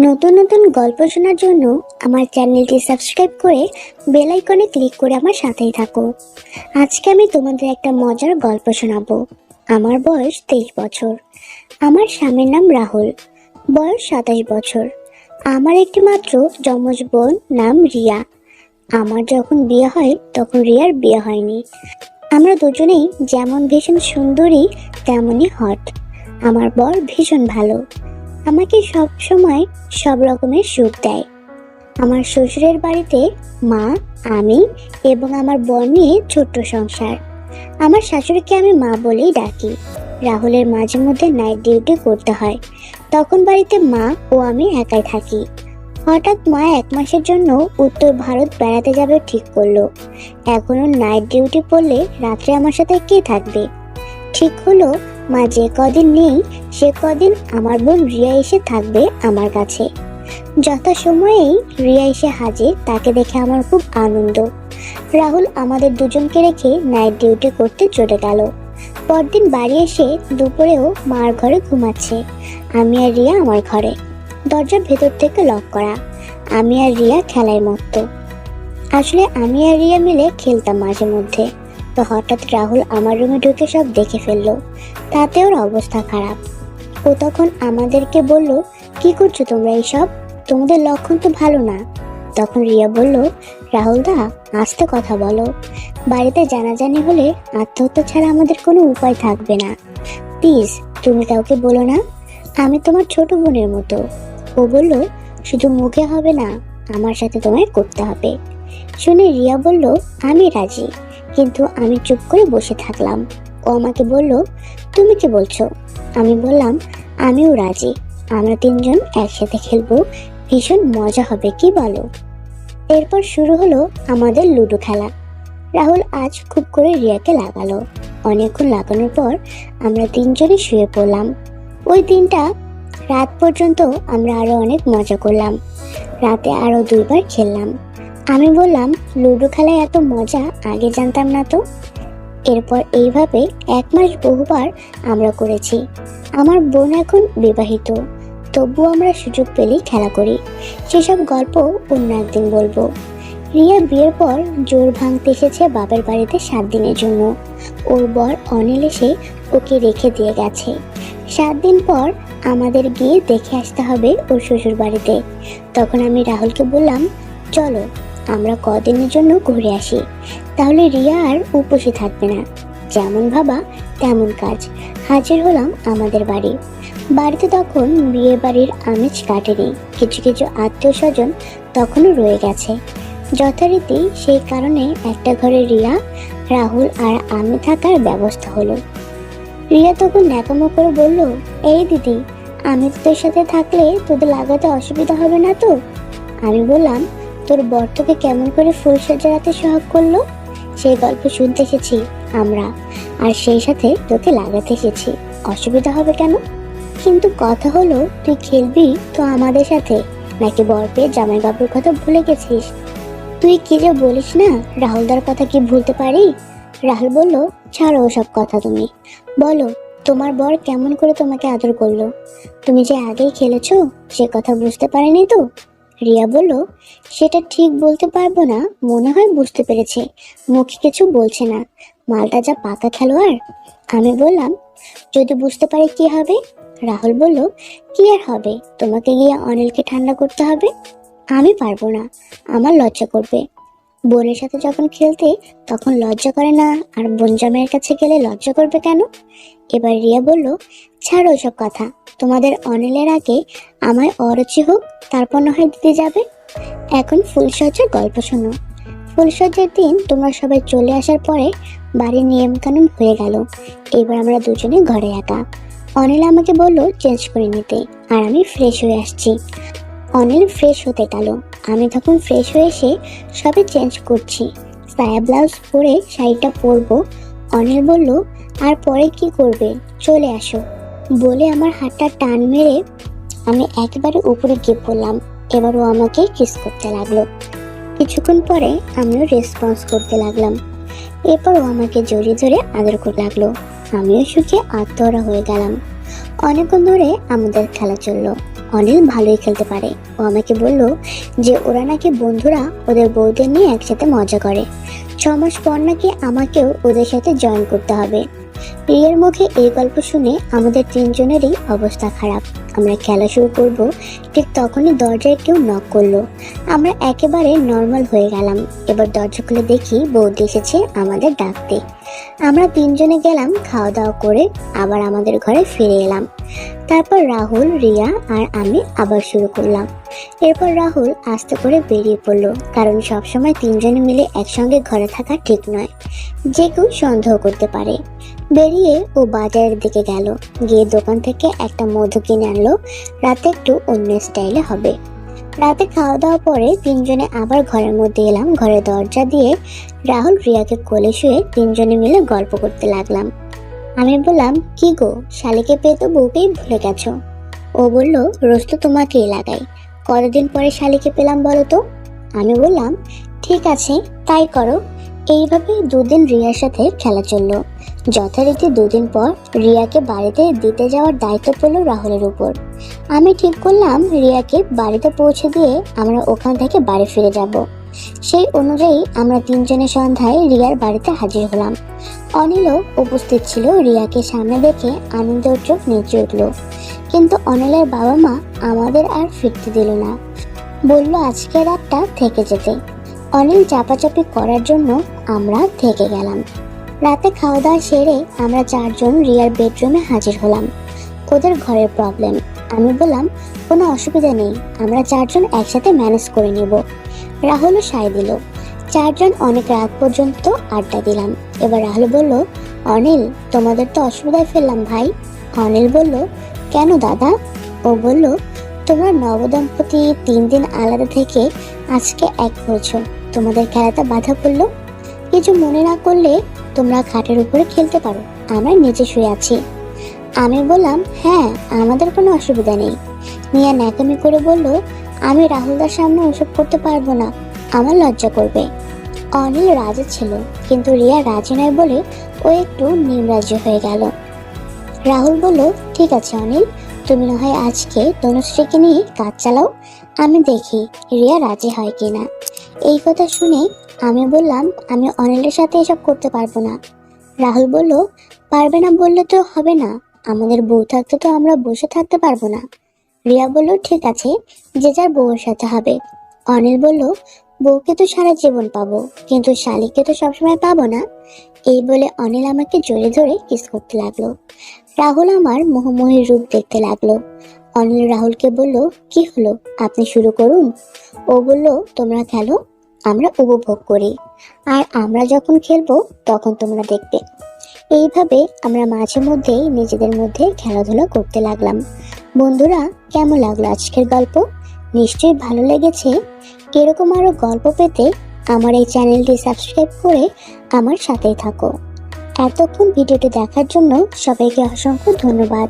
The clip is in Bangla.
নতুন নতুন গল্প শোনার জন্য আমার চ্যানেলটি সাবস্ক্রাইব করে বেল আইকনে ক্লিক করে আমার সাথেই থাকো। আজকে আমি তোমাদের একটা মজার গল্প শোনাবো। আমার বয়স তেইশ বছর। আমার স্বামীর নাম রাহুল। বয়স সাতাশ বছর। আমার একটি মাত্র যমজ বোন নাম রিয়া। আমার যখন বিয়ে হয়, তখন রিয়ার বিয়ে হয়নি। আমরা দুজনেই যেমন ভীষণ সুন্দরী, তেমনই হট। আমার বর ভীষণ ভালো। আমাকে সব সময় সব রকমের সুখ দেয়। আমার শ্বশুরের বাড়িতে মা, আমি এবং আমার বর নিয়ে ছোট্ট সংসার। আমার শাশুড়িকে আমি মা বলেই ডাকি। রাহুলের মাঝে মধ্যে নাইট ডিউটি করতে হয়। তখন বাড়িতে মা ও আমি একাই থাকি। হঠাৎ মা এক মাসের জন্য উত্তর ভারত বেড়াতে যাবে ঠিক করল। এখনও নাইট ডিউটি পড়লে রাত্রে আমার সাথে কে থাকবে? ঠিক হলো মা যে কদিন নেই, সে কদিন আমার বোন রিয়া এসে থাকবে আমার কাছে। যথা সময়েই রিয়া এসে হাজির, তাকে দেখে আমার খুব আনন্দ। রাহুল আমাদের দুজনকে রেখে নাইট ডিউটি করতে চলে গেল। পরদিন বাড়ি এসে দুপুরেও মার ঘরে ঘুমাচ্ছে। আমি আর রিয়া আমার ঘরে। দরজার ভেতর থেকে লক করা। আমি আর রিয়া খেলায় মত্ত। আসলে আমি আর রিয়া মিলে খেলতাম মাঝে মধ্যে। তো হঠাৎ রাহুল আমার রুমে ঢুকে সব দেখে ফেলল। তাতে ওর অবস্থা খারাপ। ও তখন আমাদেরকে বলল, কি করছ তোমরা এইসব? তোমাদের লক্ষণ তো ভালো না। তখন রিয়া বলল, রাহুল দা আস্তে কথা বলো। বাড়িতে জানাজানি হলে আত্মহত্যা ছাড়া আমাদের কোনো উপায় থাকবে না। প্লিজ, তুমি কাউকে বলো না। আমি তোমার ছোট বোনের মতো। ও বলল, শুধু মুখে হবে না, আমার সাথে তোমায় করতে হবে। শুনে রিয়া বলল, আমি রাজি, কিন্তু আমি চুপ করে বসে থাকলাম। ও আমাকে বলল, তুমি কি বলছো? আমি বললাম, আমিও রাজি। আমরা তিনজন একসাথে খেলব। ভীষণ মজা হবে, কি বলো? এরপর শুরু হলো আমাদের লুডো খেলা। রাহুল আজ খুব করে রিয়াকে লাগালো। অনেকক্ষণ লাগানোর পর আমরা তিনজনই শুয়ে পড়লাম। ওই দিনটা রাত পর্যন্ত আমরা আরও অনেক মজা করলাম। রাতে আরও দুইবার খেললাম। আমি বললাম, লুডো খেলায় এত মজা, আগে জানতাম না তো? এরপর এইভাবে এক মাস বহুবার আমরা করেছি। আমার বোন এখন বিবাহিত। তবুও আমরা সুযোগ পেলেই খেলা করি। সেসব গল্প অন্য একদিন বলব। রিয়া বিয়ের পর জোর ভাঙতে এসেছে বাবার বাড়িতে সাত দিনের জন্য। ওর বর অনিল এসে ওকে রেখে দিয়ে গেছে। সাত দিন পর আমাদের গিয়ে দেখে আসতে হবে ওর শ্বশুর বাড়িতে। তখন আমি রাহুলকে বললাম, চলো, আমরা কদিনের জন্য ঘুরে আসি। তাহলে রিয়া আর উপসে থাকবে না। যেমন ভাবা, তেমন কাজ। হাজির হলাম আমাদের বাড়ি। বাড়িতে তখন বিয়ে বাড়ির আমেজ কাটেনি। কিছু কিছু আত্মীয় স্বজন তখনও রয়ে গেছে। যথারীতি সেই কারণে একটা ঘরে রিয়া, রাহুল আর আমি থাকার ব্যবস্থা হলো। রিয়া তখন ন্যাকামো করে বলল, এই দিদি, আমি তোর সাথে থাকলে তোদের লাগাতে অসুবিধা হবে না তো? আমি বললাম, তোর বর তোকে কেমন করে ফুল সাজাতে সোহাগ করল? সেই গল্প শুনতে এসেছি আমরা। আর সেই সাথে তোকে লাগাতে এসেছি। অসুবিধা হবে কেন? কিন্তু কথা হলো, তুই খেলবি তো আমাদের সাথে। নাকি বর পেয়ে জামাই বাবুর কথা ভুলে গেছিস? তুই কি যে বলিস না রাহুলদার কথা কি ভুলতে পারি? রাহুল বলল, ছাড়ো ওসব কথা তুমি। বলো, তোমার বর কেমন করে তোমাকে আদর করল? তুমি যে আগেই খেলেছো, সে কথা বুঝতে পারেনি তো? রিয়া বলল, সেটা ঠিক বলতে পারব না, মনে হয় বুঝতে পেরেছে। মুখে কিছু বলছে না। মালটা যা পাকা খেলোয়াড়? আমি বললাম, যদি বুঝতে পারে কি হবে? রাহুল বলল, কি আর হবে? তোমাকে গিয়ে অনিলকে ঠান্ডা করতে হবে? আমি পারব না। আমার লজ্জা করবে। বোনের সাথে যখন খেলতে, তখন লজ্জা করে না? আর বোন কাছে গেলে লজ্জা করবে কেন? এবার রিয়া বলল, ছাড়ো ওসব কথা। তোমাদের অনিলের আগে আমায় অরুচি হোক, তারপর না হয় দিতে যাবে। এখন ফুলসজ্জার গল্প শোনো। ফুলসজ্জার দিন তোমরা সবাই চলে আসার পরে বাড়ির নিয়মকানুন হয়ে গেল। এবার আমরা দুজনে ঘরে একা। অনিল আমাকে বলল, চেঞ্জ করে নিতে। আর আমি ফ্রেশ হয়ে আসছি। অনিল ফ্রেশ হতে গেল। আমি তখন ফ্রেশ হয়ে এসে সবে চেঞ্জ করছি। সায়া ব্লাউজ পরে শাড়িটা পরবো। অনিল বলল, আর পরে কি করবে? চলে আসো। বলে আমার হাতটা টান মেরে আমি একেবারে উপরে গিয়ে পড়লাম। এবার ও আমাকে কিস করতে লাগল। কিছুক্ষণ পরে আমিও রেসপন্স করতে লাগলাম। এরপর ও আমাকে জড়িয়ে ধরে আদর করতে লাগল। আমিও সুখে আত্মহরা হয়ে গেলাম। অনেকক্ষণ ধরে আমাদের খেলা চলল। অনিল ভালোই খেলতে পারে। ও আমাকে বলল যে ওরা নাকি বন্ধুরা ওদের বউদের নিয়ে একসাথে মজা করে। ছ মাস পর নাকি আমাকেও ওদের সাথে জয়েন করতে হবে। রিয়ার মুখে এই গল্প শুনে আমাদের তিনজনেরই অবস্থা খারাপ। আমরা খেলা শুরু করব, ঠিক তখনই দরজায় কেউ নক করল। আমরা একেবারে নর্মাল হয়ে গেলাম। এবার দরজা খুলে দেখি বৌদি এসেছে আমাদের ডাকতে। আমরা তিনজনে গেলাম খাওয়া দাওয়া করে আবার আমাদের ঘরে ফিরে এলাম। তারপর রাহুল, রিয়া আর আমি আবার শুরু করলাম। এরপর রাহুল আস্তে করে বেরিয়ে পড়ল, কারণ সবসময় তিনজনে মিলে একসঙ্গে ঘরে থাকা ঠিক নয়। যে কেউ সন্দেহ করতে পারে। বেরিয়ে ও বাজারের দিকে গেল। গিয়ে দোকান থেকে একটা মধু কিনে আনলো। রাতে একটু অন্য স্টাইলে হবে। রাতে খাওয়া দাওয়া পরে তিনজনে আবার ঘরের মধ্যে এলাম। ঘরের দরজা দিয়ে রাহুল, রিয়াকে কোলে শুয়ে তিনজনে মিলে গল্প করতে লাগলাম। আমি বললাম, কি গো, শালিকে পেয়ে তো বউকেই ভুলে গেছো? ও বলল, রোজ তো তোমাকেই লাগাই। কতদিন পরে শালিকে পেলাম বলো তো? আমি বললাম, ঠিক আছে, তাই করো। এইভাবে দুদিন রিয়ার সাথে খেলা চলল। যথারীতি দুদিন পর রিয়াকে বাড়িতে দিতে যাওয়ার দায়িত্ব পড়ল রাহুলের উপর। আমি ঠিক করলাম রিয়াকে বাড়িতে পৌঁছে দিয়ে আমরা ওখান থেকে বাড়ি ফিরে যাব। সেই অনুযায়ী আমরা তিনজনের সন্ধ্যায় রিয়ার বাড়িতে হাজির হলাম। অনিলও উপস্থিত ছিল রিয়াকে সামনে দেখে আনন্দের চোখ নিচে উঠল। কিন্তু অনিলের বাবা মা আমাদের আর ফিরতে দিল না। বলল আজকে রাতটা থেকে যেতে। অনিল চাপাচাপি করার জন্য আমরা থেকে গেলাম। রাতে খাওয়া দাওয়া সেরে আমরা চারজন রিয়ার বেডরুমে হাজির হলাম। ওদের ঘরের প্রবলেম আমি বললাম, কোনো অসুবিধা নেই, আমরা চারজন একসাথে ম্যানেজ করে নেব। রাহুলও সায় দিল। চারজন অনেক রাত পর্যন্ত আড্ডা দিলাম। এবার রাহুল বলল, অনিল, তোমাদের তো অসুবিধায় ফেললাম ভাই। অনিল বলল, কেন দাদা? ও বলল, তোমরা নবদম্পতি তিন দিন আলাদা থেকে আজকে এক হয়েছো। তোমাদের খেলাতে বাধা পড়ল? কিছু মনে না করলে তোমরা খাটের উপরে খেলতে পারো। আমরা নিচে শুয়ে আছি। আমি বললাম হ্যাঁ আমাদের কোনো অসুবিধা নেই। মিয়া ন্যাকামি করে বলল, আমি রাহুলদার সামনে ওসব করতে পারব না। আমার লজ্জা করবে। অনিল রাজি ছিল, কিন্তু রিয়া রাজি নয় বলে ও একটু নিমরাজ্য হয়ে গেল। রাহুল বলল, ঠিক আছে অনিল, তুমি না হয় আজকে তনুশ্রীকে নিয়ে কাজ চালাও। আমি দেখি রিয়া রাজি হয় কিনা। এই কথা শুনে আমি বললাম, আমি অনিলের সাথে এসব করতে পারব না। রাহুল বলল, পারবে না বললে তো হবে না। আমাদের বউ থাকতে তো আমরা বসে থাকতে পারব না। রিয়া বলল, ঠিক আছে, যে যার বউয়ের সাথে হবে। অনিল বলল, বউকে তো সারা জীবন পাবো, কিন্তু শালিককে তো সবসময় পাবো না। এই বলে অনিল আমাকে জড়িয়ে ধরে কিস করতে লাগল। রাহুল আমার মোহময়ীর রূপ দেখতে লাগল। অনিল রাহুলকে বলল, কি হলো? আপনি শুরু করুন। ও বলল, তোমরা খেলো? আমরা উপভোগ করি। আর আমরা যখন খেলব, তখন তোমরা দেখবে। এইভাবে আমরা মাঝে মধ্যেই নিজেদের মধ্যে খেলাধুলা করতে লাগলাম। বন্ধুরা, কেমন লাগল আজকের গল্প? নিশ্চয়ই ভালো লেগেছে। এরকম আরও গল্প পেতে আমার এই চ্যানেলটি সাবস্ক্রাইব করে আমার সাথেই থাকো। এতক্ষণ ভিডিওটি দেখার জন্য সবাইকে অসংখ্য ধন্যবাদ।